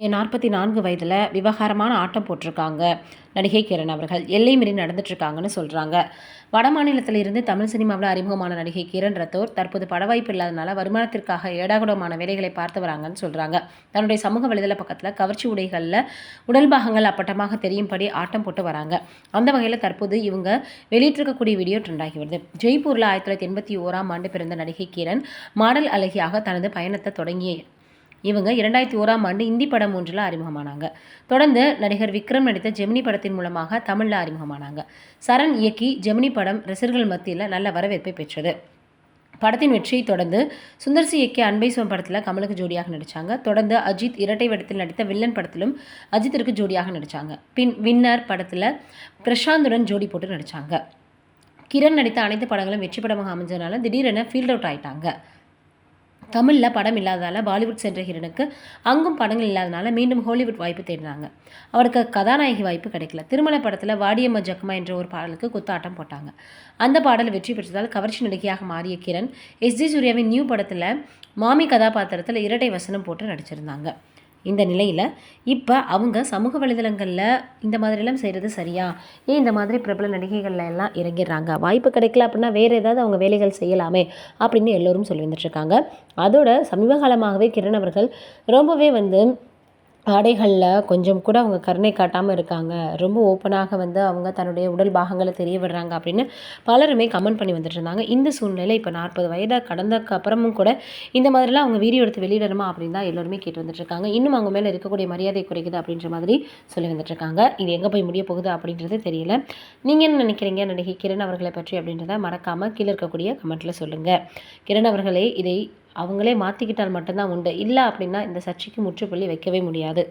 நாற்பத்தி நான்கு வயதில் விவகாரமான ஆட்டம் போட்டிருக்காங்க. நடிகை கிரண் அவர்கள். எல்லை மீறி நடந்துட்டுருக்காங்கன்னு சொல்கிறாங்க வட மாநிலத்தில் இருந்து தமிழ் சினிமாவில் அறிமுகமான நடிகை கிரண் ரத்தோர் தற்போது பட வாய்ப்பு இல்லாதனால வருமானத்திற்காக ஏடாகுடமான வேலைகளை பார்த்து வராங்கன்னு சொல்கிறாங்க தன்னுடைய சமூக வலைதள பக்கத்தில் கவர்ச்சி உடைகளில் உடல் பாகங்கள் அப்பட்டமாக தெரியும்படி ஆட்டம் போட்டு வராங்க. அந்த வகையில் தற்போது இவங்க வெளியிட்டிருக்கக்கூடிய வீடியோ ட்ரெண்ட் ஆகி வருது. ஜெய்ப்பூரில் ஆயிரத்தி தொள்ளாயிரத்தி எண்பத்தி ஓராம் ஆண்டு பிறந்த நடிகை கிரண் மாடல் அழகியாக தனது பயணத்தை தொடங்கிய இவங்க இரண்டாயிரத்தி ஓராம் ஆண்டு இந்தி படம் ஒன்றில் அறிமுகமானாங்க. தொடர்ந்து நடிகர் விக்ரம் நடித்த ஜெமினி படத்தின் மூலமாக தமிழில் அறிமுகமானாங்க. சரண் இயக்கி ஜெமினி படம் ரசிகர்கள் மத்தியில் நல்ல வரவேற்பை பெற்றது. படத்தின் வெற்றியை தொடர்ந்து சுந்தர்சி இயக்கிய அன்பை சுவம் படத்தில் கமலுக்கு ஜோடியாக நடித்தாங்க தொடர்ந்து அஜித் இரட்டை வடத்தில் நடித்த வில்லன் படத்திலும் அஜித்திற்கு ஜோடியாக நடித்தாங்க பின் வின்னர் படத்தில் பிரசாந்துடன் ஜோடி போட்டு நடித்தாங்க கிரண் நடித்த அனைத்து படங்களும் வெற்றி படமாக அமைஞ்சதுனால திடீரென ஃபீல்ட் அவுட் ஆயிட்டாங்க. தமிழில் படம் இல்லாததால் பாலிவுட் சென்ற ஹீரனுக்கு அங்கும் படங்கள் இல்லாதனால மீண்டும் ஹாலிவுட் வாய்ப்பு தேடினாங்க அவருக்கு கதாநாயகி வாய்ப்பு கிடைக்கல. திருமலை படத்தில் வாடியம்ம ஜக்மா என்ற ஒரு பாடலுக்கு குத்தாட்டம் போட்டாங்க. அந்த பாடல் வெற்றி பெற்றதால் கவர்ச்சி நடிகையாக மாறிய கிரண் எஸ் ஜி சூர்யாவின் நியூ படத்தில் மாமி கதாபாத்திரத்தில் இரட்டை வசனம் போட்டு நடிச்சிருந்தாங்க. இந்த நிலையில் இப்போ அவங்க சமூக வலைதளங்களில் இந்த மாதிரிலாம் செய்கிறது சரியா? ஏன் இந்த மாதிரி பிரபல நடிகைகள்ல எல்லாம் இறங்கிடுறாங்க? வாய்ப்பு கிடைக்கல அப்படின்னா வேறு ஏதாவது அவங்க வேலைகள் செய்யலாமே அப்படின்னு எல்லோரும் சொல்லி வந்துட்டுருக்காங்க அதோட சமீப காலமாகவே கிரண் அவர்கள் ரொம்பவே வந்து ஆடைகளில் கொஞ்சம் கூட அவங்க கருணை காட்டாமல் இருக்காங்க. ரொம்ப ஓப்பனாக வந்து அவங்க தன்னுடைய உடல் பாகங்களை தெரிய விடுறாங்க அப்படின்னு பலருமே கமெண்ட் பண்ணி வந்துட்டு இருந்தாங்க. இந்த சூழ்நிலை இப்போ நாற்பது வயதாக கடந்தக்கு அப்புறமும் கூட இந்த மாதிரிலாம் அவங்க வீடியோ எடுத்து வெளியிடணுமா அப்படின்னு தான் எல்லோருமே கேட்டு வந்துட்டுருக்காங்க இன்னும் அவங்க மேலே இருக்கக்கூடிய மரியாதை குறைக்குது அப்படின்ற மாதிரி சொல்லி வந்துட்டுருக்காங்க இது எங்கே போய் முடிய போகுது அப்படின்றது தெரியல. நீங்கள் என்ன நினைக்கிறீங்க? நடிகை கிரண் அவர்களை பற்றி அப்படின்றத மறக்காமல் கீழே இருக்கக்கூடிய கமெண்ட்டில் சொல்லுங்கள் கிரண் அவர்களே இதை அவங்களே மாற்றிக்கிட்டால் மட்டும்தான் உண்டு. இல்லை அப்படின்னா இந்த சர்ச்சைக்கு முற்றுப்புள்ளி வைக்கவே முடியாது.